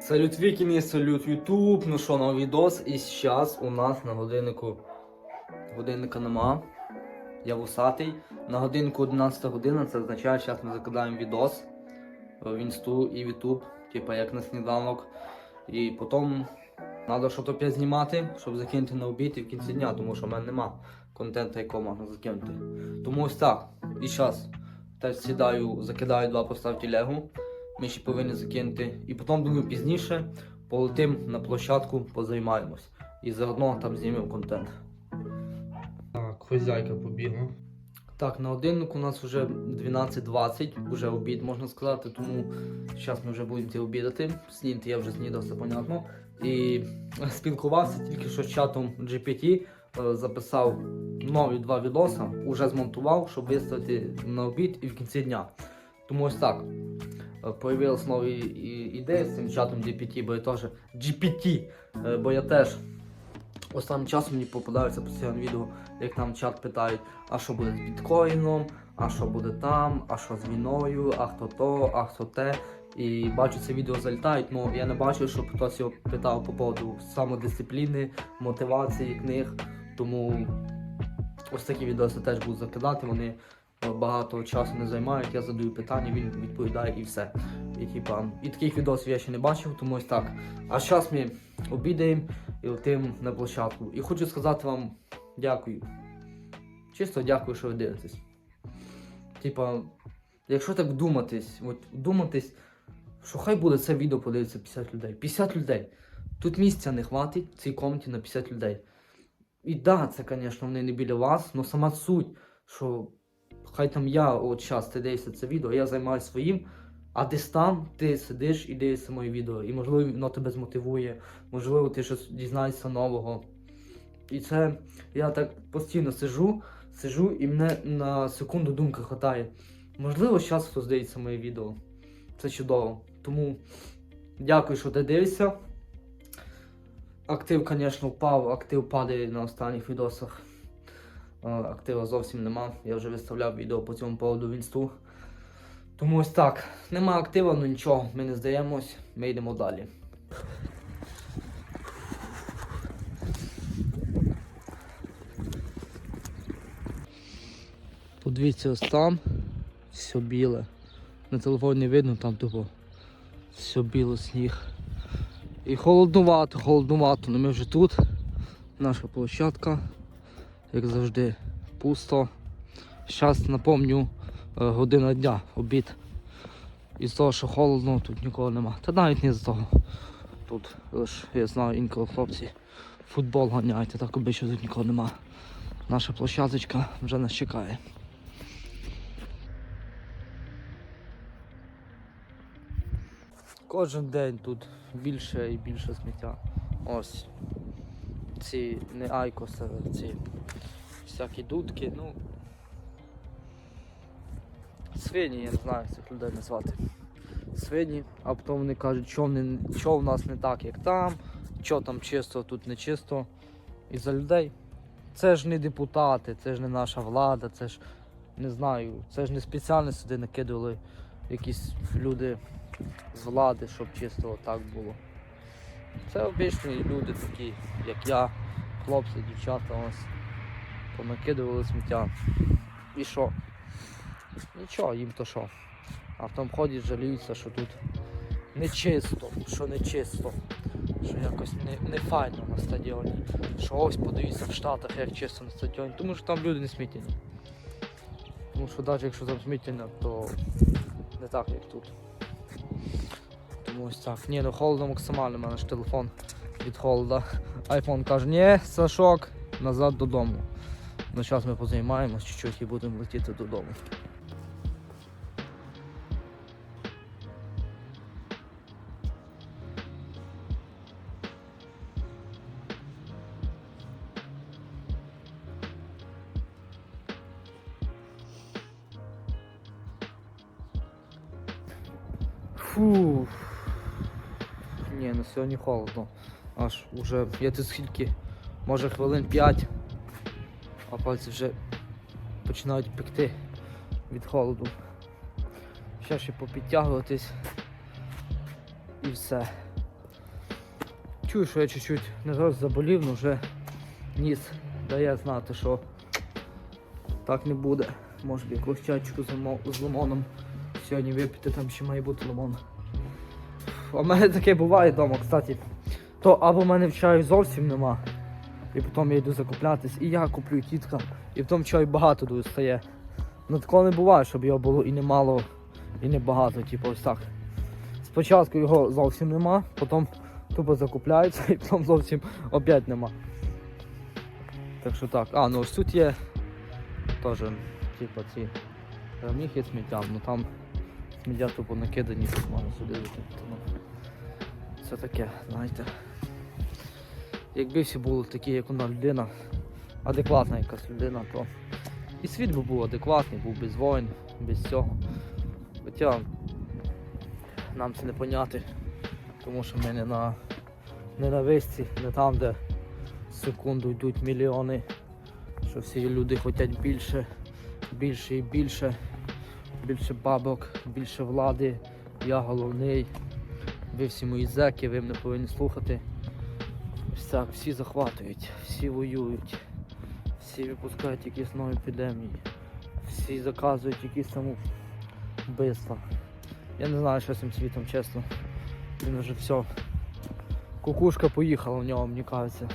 Салют Вікінги, салют Ютуб. Ну що, новий відос. І зараз у нас на годиннику. Годинника нема. Я вусатий. На годинку 11 година, це означає, що зараз ми закидаємо відос в інсту і в Ютуб, типа як на сніданок. І потім треба щось опять знімати, щоб закинути на обід і в кінці дня, тому що в мене нема контенту, якого можна закинути. Тому ось так. І зараз теж сідаю, закидаю два постав телегу. Ми ще повинні закинути. І потім, думаю, пізніше полетим на площадку, позаймаємось. І заодно там знімемо контент. Так, хозяйка побігла. Так, на годиннику у нас вже 12.20, вже обід можна сказати, тому зараз ми вже будемо йти обідати. Снідати я вже снідав, все понятно. І спілкувався тільки що з чатом GPT, е, записав нові два відоса, уже змонтував, щоб виставити на обід і в кінці дня. Тому ось так. Е, Появилась нові ідеї з цим чатом GPT, бо я теж GPT, е, бо я теж останнім часом мені попадаються постійно відео, як там чат питають, а що буде з біткоїном, а що буде там, а що з війною, а хто то, а хто те. І бачу, це відео залітають, але я не бачу, щоб хтось його питав по поводу самодисципліни, мотивації книг. Тому ось такі відео теж буду закидати. Вони багато часу не займають. Я задаю питання, він відповідає і все. І, типа, і таких відосів я ще не бачив, тому ось так. А зараз ми обідаємо і летимо на площадку. І хочу сказати вам дякую. Чисто дякую, що ви дивитесь. Типа, якщо так думатись, от думатись, що хай буде це відео подивиться 50 людей. 50 людей. Тут місця не хватить в цій комнаті на 50 людей. І да, це, звісно, вони не біля вас, але сама суть, що хай там я от час ти дивишся це відео, я займаюся своїм, а десь там ти сидиш і дивишся моє відео. І можливо воно тебе змотивує, можливо, ти щось дізнаєшся нового. І це я так постійно сижу, сижу, і мене на секунду думки хватає. Можливо, зараз хтось дивиться моє відео. Це чудово. Тому дякую, що ти дивишся. Актив, звісно, впав, актив падає на останніх відосах. Актива зовсім нема. Я вже виставляв відео по цьому поводу в інсту. Тому ось так. Нема актива, ну нічого, ми не здаємось, ми йдемо далі. Подивіться ось там. Все біле. На телефоні видно, там тупо все біло сніг. І холоднувато, холоднувато, але ми вже тут. Наша площадка, як завжди, пусто. Зараз напомню е, година дня, обід. Із того, що холодно, тут нікого нема. Та навіть не з того. Тут лише, я знаю, інколи хлопці футбол ганяють, а так обично тут нікого нема. Наша площадочка вже нас чекає. Кожен день тут більше і більше сміття. Ось ці не айкоси, ці всякі дудки, ну. Свині, я не знаю, цих людей назвати. Свині, а потім вони кажуть, що, не, що в нас не так, як там, що там чисто, тут не чисто. І за людей. Це ж не депутати, це ж не наша влада, це ж не знаю, це ж не спеціально сюди накидували якісь люди з влади, щоб чисто так було. Це обичні люди такі, як я, хлопці, дівчата ось понакидували сміття. І що? Нічого, їм то що. А тому ходять, жаліються, що тут не чисто, що не чисто, що якось не, не файно на стадіоні. Що ось подивіться в Штатах, як чисто на стадіоні, тому що там люди не сміттяні. Тому що навіть якщо там сміттяно, то не так, як тут. Тому ось так. Ні, ну холодно максимально, у мене ж телефон від холода. Айфон каже, ні, Сашок, назад додому. Ну зараз ми позаймаємось чуть-чуть і будемо летіти додому. Фу. Ні, ну сьогодні холодно. Аж уже я тут скільки, може хвилин 5, а пальці вже починають пекти від холоду. Ще ще попідтягуватись і все. чую, що я чуть-чуть не раз заболів, але вже ніс дає знати, що так не буде. Може якусь чайчику з лимоном сьогодні випити, там ще має бути лимон. В мене таке буває вдома, кстати. То або в мене чаю зовсім нема, і потім я йду закуплятись, і я куплю і тітка, і в чаю багато стає. Ну такого не буває, щоб його було і немало, і не багато, типу ось так. Спочатку його зовсім нема, потім тупо закупляються і потім зовсім опять нема. Так що так. А, ну ось тут є теж, типу, ці раміхи сміття, ну там сміття тупо накидані, тут можна сюди. Ну, це таке, знаєте. Якби всі були такі, як вона людина, адекватна якась людина, то і світ би був адекватний, був без воїн, без цього. Хоча нам це не поняти, тому що ми не на, не на висці, не там, де секунду йдуть мільйони, що всі люди хочуть більше, більше і більше, більше бабок, більше влади, я головний, ви всі мої зеки, ви мене повинні слухати. Ось так, всі захватують, всі воюють, всі випускають якісь нові епідемії, всі заказують якісь там вбивства. Я не знаю, що з цим світом, чесно. Він вже все. Кукушка поїхала в нього, мені кажеться.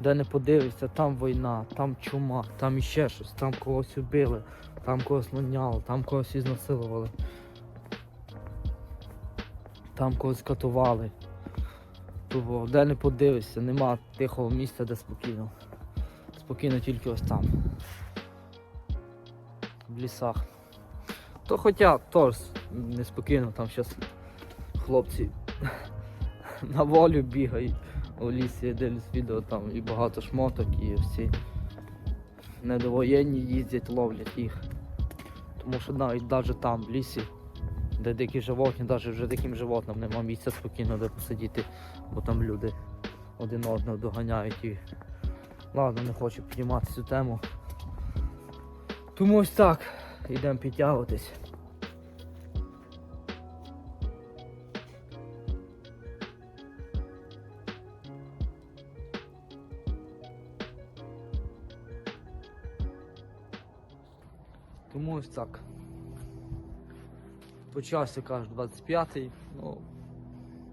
Де не подивишся, там війна, там чума, там іще щось, там когось убили, там когось наняли, там когось ізнасилували. Там когось катували. Тобто, де не подивишся, нема тихого місця, де спокійно. Спокійно тільки ось там. В лісах. То хоча теж неспокійно, там зараз хлопці на волю бігають у лісі, я дивлюсь відео там і багато шмоток, і всі недовоєнні їздять, ловлять їх. Тому що навіть навіть там, в лісі, де дикі животні, навіть вже диким животним нема місця спокійно де посидіти, бо там люди один одного доганяють і ладно, не хочу піднімати цю тему. Тому ось так, йдемо підтягуватись. Ось так. Почався, кажуть, 25-й. Ну,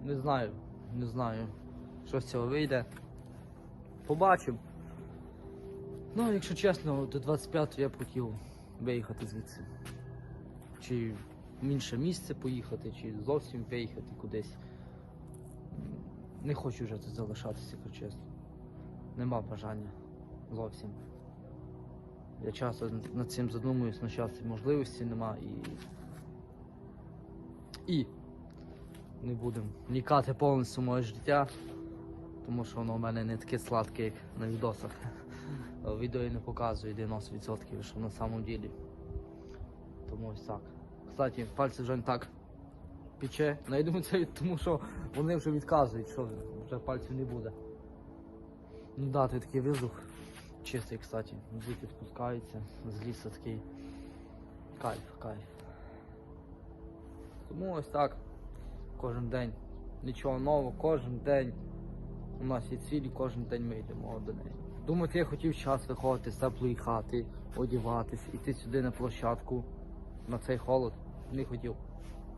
не знаю, не знаю, що з цього вийде. Побачимо. Ну, якщо чесно, до 25-го я б хотів виїхати звідси. Чи в інше місце поїхати, чи зовсім виїхати кудись. Не хочу вже тут залишатися, якщо чесно. Нема бажання зовсім. Я часто над цим задумуюсь, на час можливості нема і. І не будемо нікати повністю моє життя, тому що воно в мене не таке сладке, як на відосах. Відео я не показує 90%, що на самому ділі. Тому ось так. Кстати, пальці вже не так пече. Ну це тому що вони вже відказують, що вже пальців не буде. Ну да, ти такий воздух чистий, кстати. Звідти спускається, з лісу такий кайф, кайф. Тому ось так. Кожен день. Нічого нового, кожен день. У нас є цілі, кожен день ми йдемо до неї. Думаєте, я хотів час виходити з теплої хати, одягатись, іти сюди на площадку на цей холод. Не хотів.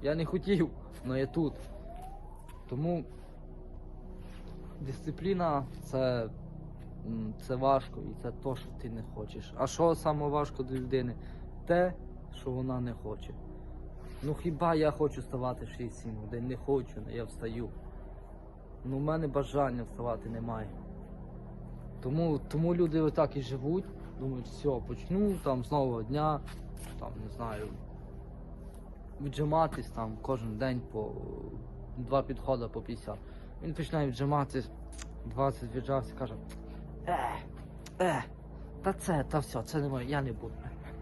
Я не хотів, але я тут. Тому дисципліна це, це важко і це то, що ти не хочеш. А що саме важко для людини? Те, що вона не хоче. Ну хіба я хочу вставати в 6-7 годин? Не хочу, я встаю. Ну в мене бажання вставати немає. Тому, тому люди отак і живуть, думають, все, почну там з нового дня, там, не знаю, віджиматись там кожен день по два підходи по 50. Він починає віджиматись, 20 віджався, каже, е, е, та це, та все, це не моє, я не буду.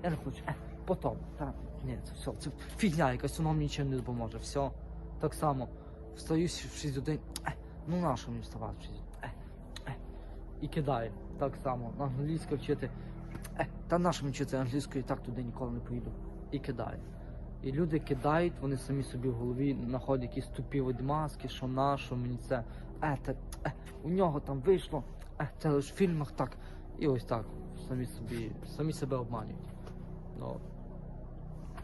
Я не хочу, е, потом, та, ні, це все, це фігня якась, воно мені нічим не допоможе. Все. Так само, встаю в 6 годин, е, ну на що мені вставати в 6 годин? Е, е, і кидає. Так само, англійську вчити. Е, та на що мені вчити англійською, і так туди ніколи не поїду. І кидає. І люди кидають, вони самі собі в голові знаходять якісь тупі відмазки, що на, що мені це, е, те, е, у нього там вийшло, е, це лише в фільмах так. І ось так. Самі собі, самі себе обманюють. Ну,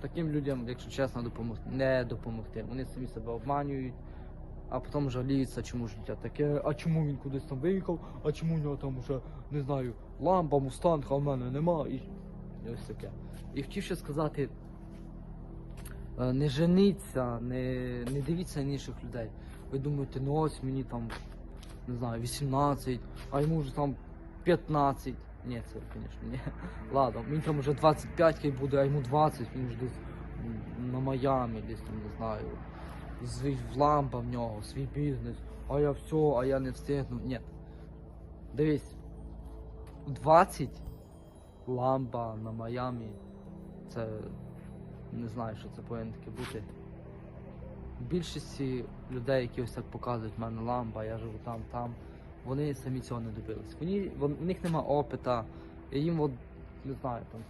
таким людям, якщо чесно, допомогти, не допомогти. Вони самі себе обманюють, а потім жаліються, чому життя таке, а чому він кудись там виїхав, а чому у нього там уже, не знаю, лампа, мустанг, а в мене нема. І, і ось таке. І хотів ще сказати, не женіться, не, не дивіться на інших людей. Ви думаєте, ну ось мені там, не знаю, 18, а йому вже там 15. Ні, це, звісно, ні. Ладно, мені там вже 25 хай буде, а йому 20, він вже десь на Майамі, десь там, не знаю. Свій лампа в нього, свій бізнес, а я все, а я не встигну. Ні. Дивись, 20 лампа на Майамі. Це не знаю, що це повинно таке бути. Більшості людей, які ось так показують в мене лампа, я живу там, там, вони самі цього не добились. Вони, вон, у них нема опита, і їм от, не знаю, там,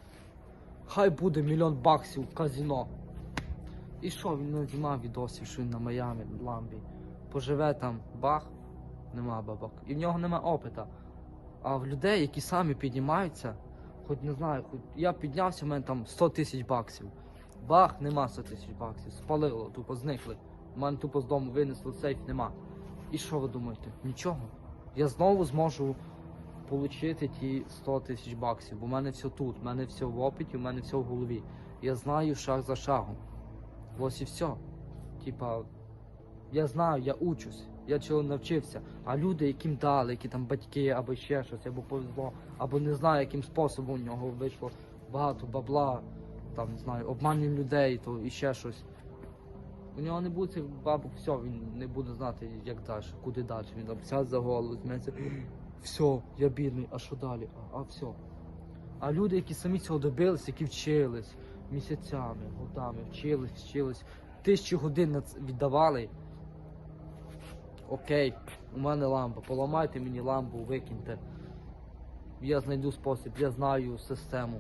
хай буде мільйон баксів в казино. І що, він не знімав відосів, що він на Майамі, на ламбі. Поживе там, бах, нема бабок. І в нього нема опита. А в людей, які самі піднімаються, хоч не знаю, хоч я піднявся, в мене там 100 тисяч баксів. Бах, нема 100 тисяч баксів. Спалило, тупо зникли. У мене тупо з дому винесли сейф, нема. І що ви думаєте? Нічого. Я знову зможу отримати ті 100 тисяч баксів, бо в мене все тут, в мене все в опиті, в мене все в голові. Я знаю шаг за шагом. Ось і все. Типа, я знаю, я учусь, я чого навчився. А люди, яким дали, які там батьки, або ще щось, або повезло, або не знаю, яким способом у нього вийшло багато бабла, там не знаю, обманює людей, то і ще щось. У нього не буде цих бабок, все, він не буде знати, як далі, куди далі. Він там сяде за голову, зметься, все, я бідний, а що далі? А, а все. А люди, які самі цього добились, які вчились місяцями, годами, вчились, вчились, тисячі годин віддавали. Окей, у мене лампа, поламайте мені лампу, викиньте. Я знайду спосіб, я знаю систему,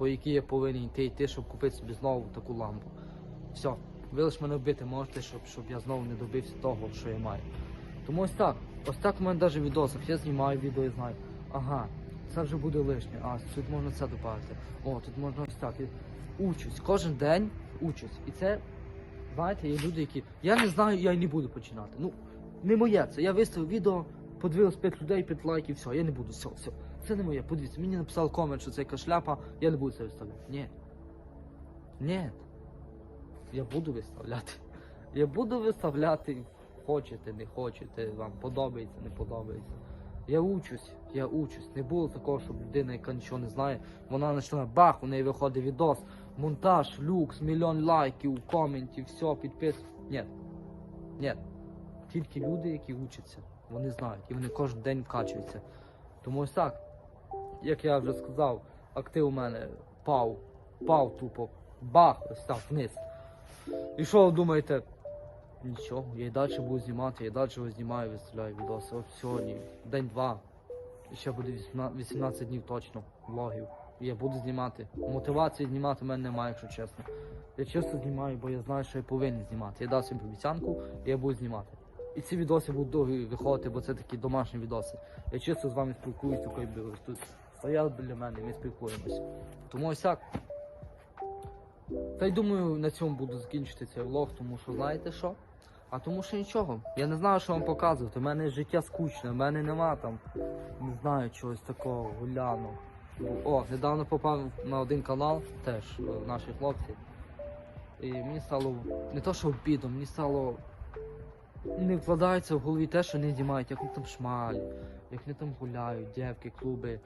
по якій я повинен йти йти, щоб купити собі знову таку лампу. Все, ви лише мене вбити можете, щоб, щоб я знову не добився того, що я маю. Тому ось так. Ось так у мене навіть в відосах. Я знімаю відео і знаю. Ага, це вже буде лишнє. А, тут можна це додати. О, тут можна ось так. Учусь. Кожен день учусь. І це, знаєте, є люди, які. Я не знаю, я й не буду починати. Ну, не моє це. Я виставив відео, подивилось 5 людей, 5 лайків, все, я не буду, все, все. Це не моє. Подивіться, мені написали комент, що це якась шляпа, я не буду це виставляти. Ні. Ні. Я буду виставляти. Я буду виставляти, хочете, не хочете, вам подобається, не подобається. Я учусь, я учусь. Не було такого, щоб людина, яка нічого не знає, вона починає бах, у неї виходить відос, монтаж, люкс, мільйон лайків, коментів, все, підпис. Ні. Ні. Тільки люди, які учаться, вони знають, і вони кожен день вкачуються. Тому ось так, як я вже сказав, актив у мене пав, пав тупо, бах, ось так вниз. І що ви думаєте? Нічого, я і далі буду знімати, я далі його знімаю, виставляю відоси. От сьогодні, день-два. І ще буде 18 18 днів точно влогів. І я буду знімати. Мотивації знімати в мене немає, якщо чесно. Я чисто знімаю, бо я знаю, що я повинен знімати. Я дав собі обіцянку, і я буду знімати. І ці відоси будуть довгі виходити, бо це такі домашні відоси. Я чисто з вами спілкуюся, ось тут стояв біля мене, ми спілкуємось. Тому ось так. Та й думаю, на цьому буду закінчити цей влог, тому що знаєте що? А тому що нічого. Я не знаю, що вам показувати. У мене життя скучне, в мене нема там, не знаю, чогось такого гуляного. О, недавно попав на один канал, теж е, наші хлопці. І мені стало не то, що обідом, мені стало. Не вкладається в голові те, що не знімають, як там шмалять, як вони там гуляють, дівки, клуби,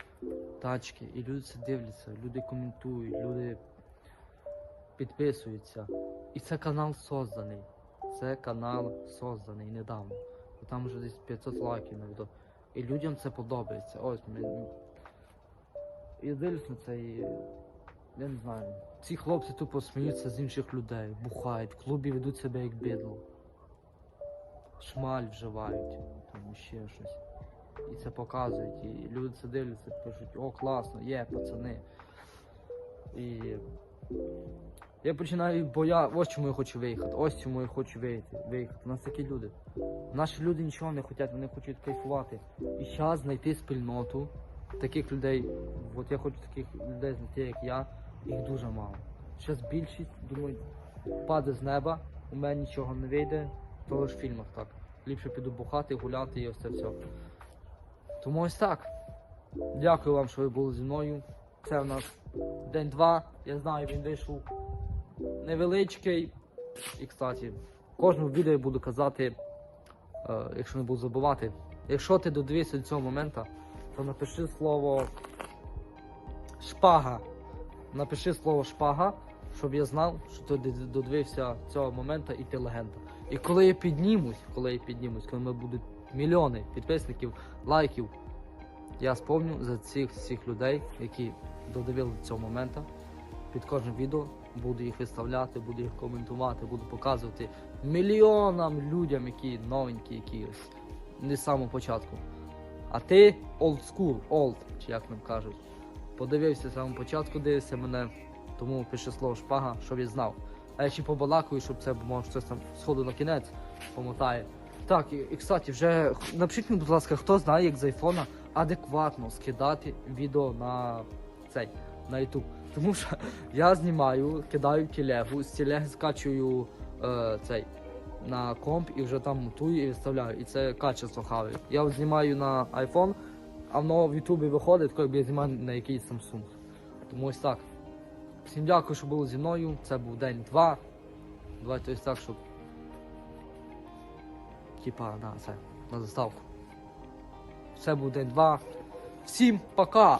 тачки. І люди це дивляться, люди коментують, люди підписуються. І це канал созданий. Це канал созданий недавно. І Там вже десь 500 лайків на відео. І людям це подобається. Ось ми. Я дивлюсь на це і. Я не знаю. Ці хлопці тупо сміються з інших людей, бухають, в клубі ведуть себе як бідло. Шмаль вживають, там ще щось. І це показують. І люди це дивляться, пишуть, о, класно, є, пацани. І Я починаю боя. Ось чому я хочу виїхати. Ось чому я хочу виїхати. виїхати. У нас такі люди. Наші люди нічого не хочуть, вони хочуть кайфувати. І зараз знайти спільноту таких людей. От я хочу таких людей знайти, як я. Їх дуже мало. Зараз більшість думають, паде з неба, у мене нічого не вийде, то лише в фільмах так. Ліпше піду бухати, гуляти і ось це все. Тому ось так. Дякую вам, що ви були зі мною. Це у нас день два. Я знаю, він вийшов невеличкий. І, кстати, в кожному відео я буду казати, е, якщо не буду забувати, якщо ти додивився до цього моменту, то напиши слово шпага. Напиши слово шпага, щоб я знав, що ти додивився цього моменту і ти легенда. І коли я піднімусь, коли я піднімусь, коли ми будуть мільйони підписників, лайків, я сповню за цих всіх людей, які додивили до цього моменту. Під кожним відео буду їх виставляти, буду їх коментувати, буду показувати мільйонам людям, які новенькі, які не з самого початку. А ти old school, old, чи як нам кажуть. Подивився з самого початку, дивився мене, тому пише слово шпага, щоб я знав. А я ще побалакую, щоб це може щось там сходу на кінець помотає. Так, і, і кстати, вже напишіть мені, будь ласка, хто знає, як з айфона адекватно скидати відео на цей на YouTube. Тому що я знімаю, кидаю телегу, з телеги скачую е, цей на комп і вже там монтую і виставляю. І це качество хаваю. Я знімаю на iPhone, а воно в Ютубі виходить, б я знімаю на якийсь Samsung. Тому ось так. Всім дякую, що були зі мною. Це був день два. Давайте ось так, щоб. Типа, на це, на заставку. Це буде два. Всім пока!